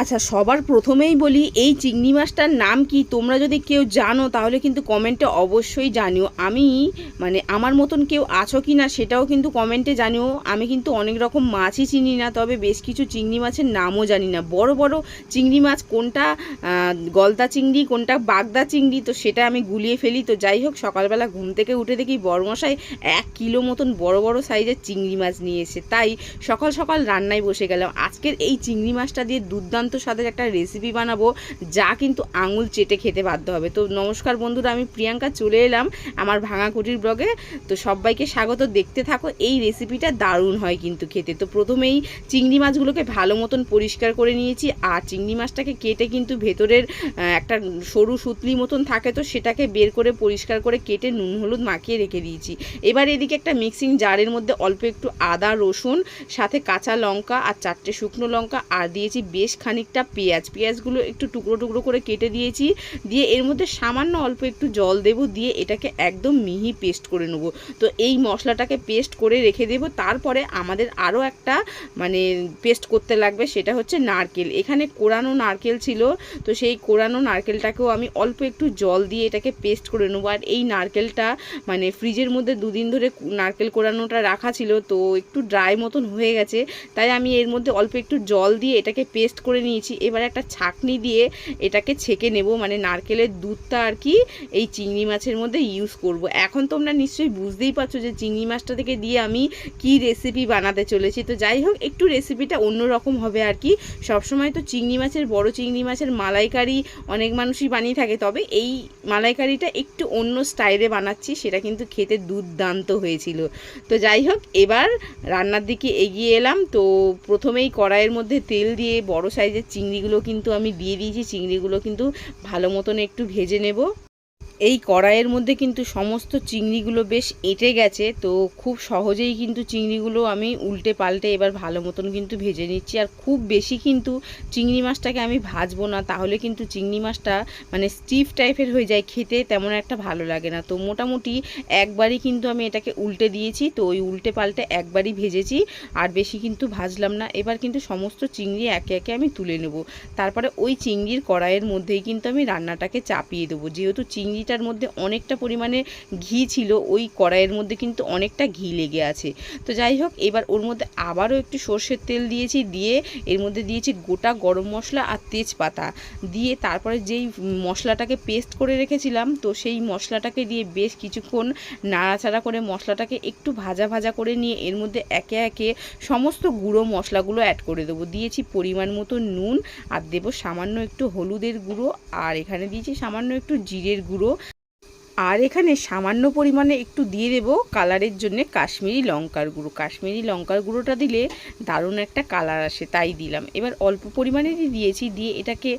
আচ্ছা সবার প্রথমেই বলি, এই চিংড়ি মাছটার নাম কি? তোমরা যদি কেউ জানো, তাহলে কিন্তু কমেন্টে অবশ্যই জানিও। আমি মানে আমার মতন কেউ আছো কি না সেটাও কিন্তু কমেন্টে জানিও। আমি কিন্তু অনেক রকম মাছই চিনি না, তবে বেশ কিছু চিংড়ি মাছের নামও জানি না। বড় বড় চিংড়ি মাছ কোনটা গলদা চিংড়ি, কোনটা বাগদা চিংড়ি, তো সেটা আমি গুলিয়ে ফেলি। তো যাই হোক, সকালবেলা ঘুম থেকে উঠে দেখি বড়মশাই এক কিলো মতন বড় বড় সাইজের চিংড়ি মাছ নিয়ে এসে, তাই সকাল সকাল রান্নায় বসে গেলাম। আজকের এই চিংড়ি মাছটা দিয়ে দুর্দান্ত স্বাদের একটা রেসিপি বানাবো, যা কিন্তু আঙুল চেটে খেতে বাধ্য হবে। তো নমস্কার বন্ধুরা, আমি প্রিয়াঙ্কা চলে এলাম আমার ভাঙা কুটির ব্লগে। তো সবাইকে স্বাগত, দেখতে থাকো, এই রেসিপিটা দারুণ হয় কিন্তু খেতে। তো প্রথমেই চিংড়ি মাছগুলোকে ভালো মতন পরিষ্কার করে নিয়েছি, আর চিংড়ি মাছটাকে কেটে কিন্তু ভেতরের একটা সরু সুতলি মতন থাকে, তো সেটাকে বের করে পরিষ্কার করে কেটে নুন, হলুদ মাখিয়ে রেখে দিয়েছি। এবার এদিকে একটা মিক্সিং জারের মধ্যে অল্প একটু আদা, রসুন, সাথে কাঁচা লঙ্কা, আর চারটে শুকনো লঙ্কা, আর দিয়েছি বেশ খানিকটা পেঁয়াজ। পেঁয়াজগুলো একটু টুকরো টুকরো করে কেটে দিয়েছি। দিয়ে এর মধ্যে সামান্য অল্প একটু জল দেব। দিয়ে এটাকে একদম মিহি পেস্ট করে নেব। তো এই মশলাটাকে পেস্ট করে রেখে দেব। তারপরে আমাদের আরও একটা মানে পেস্ট করতে লাগবে সেটা হচ্ছে নারকেল। এখানে কোরানো নারকেল ছিল। তো সেই কোরানো নারকেলটাকেও আমি অল্প একটু জল দিয়ে এটাকে পেস্ট করে নেব। আর এই নারকেলটা মানে ফ্রিজের মধ্যে দুদিন ধরে নারকেল কোরানোটা রাখা ছিল। তো একটু ড্রাই মতন হয়ে গেছে। তাই আমি এর মধ্যে অল্প একটু জল দিয়ে এটাকে পেস্ট করে নিয়েছি। এবার একটা ছাকনি দিয়ে এটাকে ছেঁকে নেব মানে নারকেলের দুধটা আর কি এই চিংড়ি মাছের মধ্যে ইউজ করব। এখন তোমরা নিশ্চয়ই বুঝতেই পারছ যে চিংড়ি মাছটা থেকে দিয়ে আমি কি রেসিপি বানাতে চলেছি। তো যাই হোক, একটু রেসিপিটা অন্যরকম হবে আর কি। সবসময় তো চিংড়ি মাছের, বড় চিংড়ি মাছের মালাইকারি অনেক মানুষই বানিয়ে থাকে। তবে এই মালাইকারিটা একটু অন্য স্টাইলে বানাচ্ছি, সেটা কিন্তু খেতে দুর্দান্ত হয়েছিল। তো যাই হোক, এবার রান্নার দিকে এগিয়ে এলাম। তো প্রথমেই কড়াইয়ের মধ্যে তেল দিয়ে বড় সাইজের চিংড়িগুলো কিন্তু আমি দিয়ে দিয়েছি চিংড়িগুলো কিন্তু ভালো মতন একটু ভেজে নেব। এই কড়াইয়ের মধ্যে কিন্তু সমস্ত চিংড়িগুলো বেশ এঁটে গেছে, তো খুব সহজেই কিন্তু চিংড়িগুলো আমি উল্টে পাল্টে এবার ভালো মতন কিন্তু ভেজে নিচ্ছি। আর খুব বেশি কিন্তু চিংড়ি মাছটাকে আমি ভাজবো না, তাহলে কিন্তু চিংড়ি মাছটা মানে স্টিফ টাইপের হয়ে যায়, খেতে তেমন একটা ভালো লাগে না। তো মোটামুটি একবারই কিন্তু আমি এটাকে উল্টে দিয়েছি, তো ওই উল্টে পাল্টে একবারই ভেজেছি, আর বেশি কিন্তু ভাজলাম না। এবার কিন্তু সমস্ত চিংড়ি একে একে আমি তুলে নেব। তারপরে ওই চিংড়ির কড়াইয়ের মধ্যেই কিন্তু আমি রান্নাটাকে চাপিয়ে দেবো। যেহেতু চিংড়িটার মধ্যে অনেকটা পরিমাণে ঘি ছিল, ওই কড়াইয়ের মধ্যে কিন্তু অনেকটা ঘি লেগে আছে। তো যাই হোক, এবার ওর মধ্যে আবারও একটু সর্ষের তেল দিয়েছি, দিয়ে এর মধ্যে দিয়েছি গোটা গরম মশলা আর তেজপাতা। দিয়ে তারপরে যেই মশলাটাকে পেস্ট করে রেখেছিলাম, তো সেই মশলাটাকে দিয়ে বেশ কিছুক্ষণ নাড়াচাড়া করে মশলাটাকে একটু ভাজা ভাজা করে নিয়ে এর মধ্যে একে একে সমস্ত গুঁড়ো মশলাগুলো অ্যাড করে দেবো। দিয়েছি পরিমাণ মতো নুন, আর দেবো সামান্য একটু হলুদের গুঁড়ো, আর এখানে দিয়েছি সামান্য একটু জিরের গুঁড়ো আর এখানে সামান্য পরিমাণে একটু দিয়ে দেবো কালারের জন্য কাশ্মীরি লঙ্কার গুঁড়ো। কাশ্মীরি লঙ্কার গুঁড়োটা দিলে দারুণ একটা কালার আসে, তাই দিলাম। এবার অল্প পরিমাণেরই দিয়েছি, দিয়ে এটাকে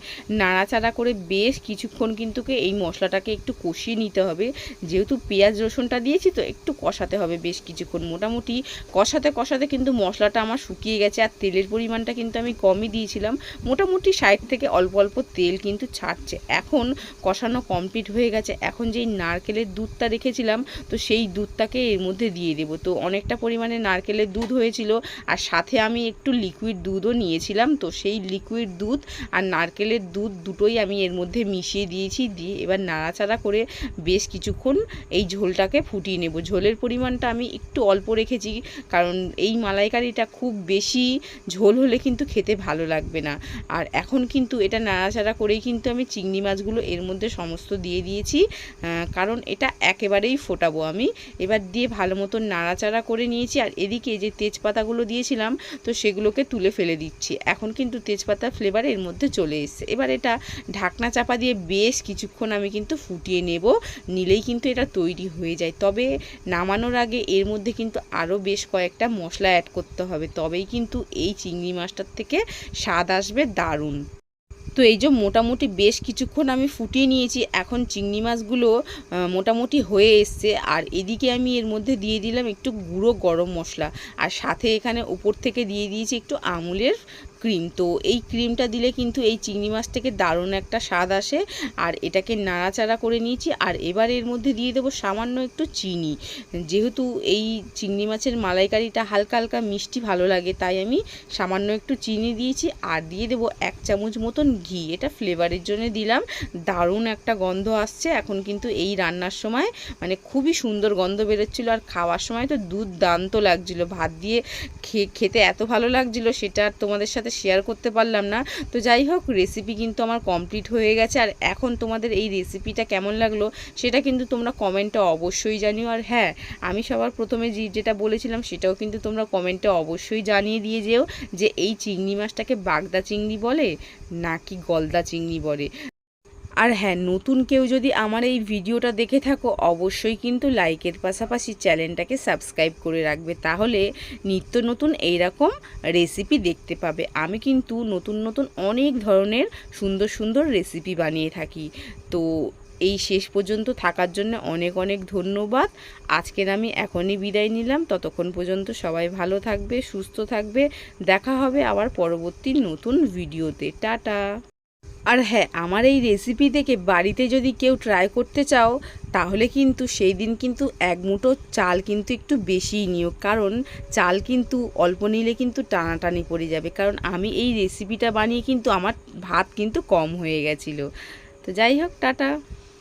নাড়াচাড়া করে বেশ কিছুক্ষণ কিন্তু এই মশলাটাকে একটু কষিয়ে নিতে হবে। যেহেতু পেঁয়াজ রসুনটা দিয়েছি তো একটু কষাতে হবে বেশ কিছুক্ষণ। মোটামুটি কষাতে কষাতে কিন্তু মশলাটা আমার শুকিয়ে গেছে আর তেলের পরিমাণটা কিন্তু আমি কমই দিয়েছিলাম। মোটামুটি সাইড থেকে অল্প অল্প তেল কিন্তু ছাড়ছে। এখন কষানো কমপ্লিট হয়ে গেছে। এখন যেই নারকেলের দুধটা রেখেছিলাম, তো সেই দুধটাকে এর মধ্যে দিয়ে দেবো। তো অনেকটা পরিমাণে নারকেলের দুধ হয়েছিল, আর সাথে আমি একটু লিকুইড দুধও নিয়েছিলাম, তো সেই লিকুইড দুধ আর নারকেলের দুধ দুটোই আমি এর মধ্যে মিশিয়ে দিয়েছি, দিয়ে এবার নাড়াচাড়া করে বেশ কিছুক্ষণ এই ঝোলটাকে ফুটিয়ে নেব। ঝোলের পরিমাণটা আমি একটু অল্প রেখেছি, কারণ এই মালাইকারিটা খুব বেশি ঝোল হলে কিন্তু খেতে ভালো লাগবে না। আর এখন কিন্তু এটা নাড়াচাড়া করেই কিন্তু আমি চিংড়ি মাছগুলো এর মধ্যে সমস্ত দিয়ে দিয়েছি কারণ এটা একেবারেই ফোটাবো আমি। এবার দিয়ে ভালো মতন নাড়াচাড়া করে নিয়েছি আর এদিকে যে তেজপাতাগুলো দিয়েছিলাম, তো সেগুলোকে তুলে ফেলে দিচ্ছি। এখন কিন্তু তেজপাতার ফ্লেভার এর মধ্যে চলে এসছে। এবার এটা ঢাকনা চাপা দিয়ে বেশ কিছুক্ষণ আমি কিন্তু ফুটিয়ে নেব, নিলেই কিন্তু এটা তৈরি হয়ে যায়। তবে নামানোর আগে এর মধ্যে কিন্তু আরও বেশ কয়েকটা মশলা অ্যাড করতে হবে। তবেই কিন্তু এই চিংড়ি মাছটার থেকে স্বাদ আসবে দারুণ। তো এই যে মোটামুটি বেশ কিছুক্ষণ আমি ফুটিয়ে নিয়েছি, এখন চিংড়ি মাছগুলো মোটামুটি হয়ে এসছে। আর এদিকে আমি এর মধ্যে দিয়ে দিলাম একটু গুঁড়ো গরম মশলা। আর সাথে এখানে উপর থেকে দিয়ে দিয়েছি একটু আমুলের ক্রিম তো এই ক্রিমটা দিলে কিন্তু এই চিংড়ি মাছ থেকে দারুণ একটা স্বাদ আসে। আর এটাকে নাড়াচাড়া করে নিয়েছি। আর এবার এর মধ্যে দিয়ে দেবো সামান্য একটু চিনি। যেহেতু এই চিংড়ি মাছের মালাইকারিটা হালকা হালকা মিষ্টি ভালো লাগে, তাই আমি সামান্য একটু চিনি দিয়েছি। আর দিয়ে দেবো এক চামচ মতন ঘি। এটা ফ্লেভারের জন্য দিলাম। দারুণ একটা গন্ধ আসছে। এখন কিন্তু এই রান্নার সময় মানে খুবই সুন্দর গন্ধ বেরোচ্ছিলো। আর খাওয়ার সময় তো দুধদান্ত লাগছিল। ভাত দিয়ে খেতে এত ভালো লাগছিল, সেটা তোমাদের সাথে শেয়ার করতে পারলাম না। তো যাই হোক রেসিপি কিন্তু আমার কমপ্লিট হয়ে গেছে। আর এখন তোমাদের এই রেসিপিটা কেমন লাগল, সেটা কিন্তু তোমরা কমেন্টে অবশ্যই জানিও। আর হ্যাঁ আমি সবার প্রথমে যেটা বলেছিলাম, সেটাও কিন্তু তোমরা কমেন্টে অবশ্যই জানিয়ে দিয়ে যেও যে, এই চিংড়ি মাছটাকে বাগদা চিংড়ি বলে, নাকি গলদা চিংড়ি বলে। আর হ্যাঁ নতুন কেউ যদি আমার এই ভিডিওটা দেখে থাকো, অবশ্যই কিন্তু লাইকের পাশাপাশি চ্যানেলটাকে সাবস্ক্রাইব করে রাখবে। তাহলে নিত্য নতুন এইরকম রেসিপি দেখতে পাবে। আমি কিন্তু নতুন নতুন অনেক ধরনের সুন্দর সুন্দর রেসিপি বানিয়ে থাকি। তো এই শেষ পর্যন্ত থাকার জন্য অনেক অনেক ধন্যবাদ। আজকের আমি এখনই বিদায় নিলাম। ততক্ষণ পর্যন্ত সবাই ভালো থাকবে, সুস্থ থাকবে। দেখা হবে আবার পরবর্তী নতুন ভিডিওতে। টাটা! আর হ্যাঁ আমার এই রেসিপি দেখে বাড়িতে যদি কেউ ট্রাই করতে চাও, তাহলে কিন্তু সেই দিন কিন্তু এক মুঠো চাল কিন্তু একটু বেশিই নিও। কারণ চাল কিন্তু অল্প নিলে কিন্তু টানাটানি পড়ে যাবে। কারণ আমি এই রেসিপিটা বানিয়ে কিন্তু আমার ভাত কিন্তু কম হয়ে গেছিল। তো যাই হোক, টাটা।